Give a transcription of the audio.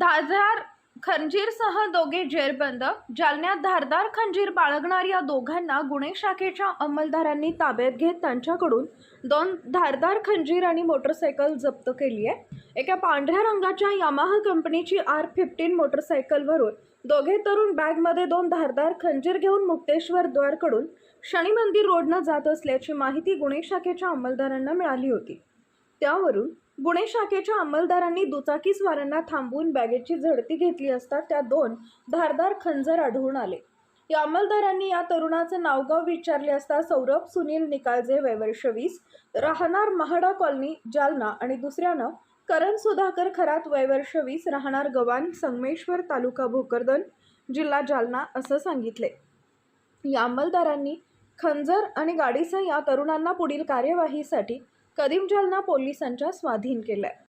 धाजार खंजीरसह दोघे जेरबंद जालन्यात धारदार खंजीर बाळगणाऱ्या या दोघांना गुन्हे शाखेच्या अंमलदारांनी ताब्यात घेत त्यांच्याकडून दोन धारदार खंजीर आणि मोटरसायकल जप्त केली आहे. एका पांढऱ्या रंगाच्या यामाहा कंपनीची आर फिफ्टीन मोटरसायकलवरून दोघे तरुण बॅगमध्ये दोन धारदार खंजीर घेऊन मुक्तेश्वर द्वारकडून शनी मंदिर रोडनं जात असल्याची माहिती गुन्हे शाखेच्या अंमलदारांना मिळाली होती. त्यावरून गुन्हे शाखेच्या अंमलदारांनी दुचाकीस्वारांना थांबवून बॅगेची झडती घेतली असता त्या दोन धारदार खंजर आढळून आले. या अंमलदारांनी या तरुणाचं नावगाव विचारले असता सौरभ सुनील निकालजे वयवर्ष वीस राहणार महाडा कॉलनी जालना आणि दुसऱ्यानं करण सुधाकर खरात वयवर्ष वीस राहणार गवान संगमेश्वर तालुका भोकरदन जिल्हा जालना असं सांगितले. या अंमलदारांनी खंजर आणि गाडीसह या तरुणांना पुढील कार्यवाहीसाठी कदीम जालना पोलिसांच्या स्वाधीन केलं आहे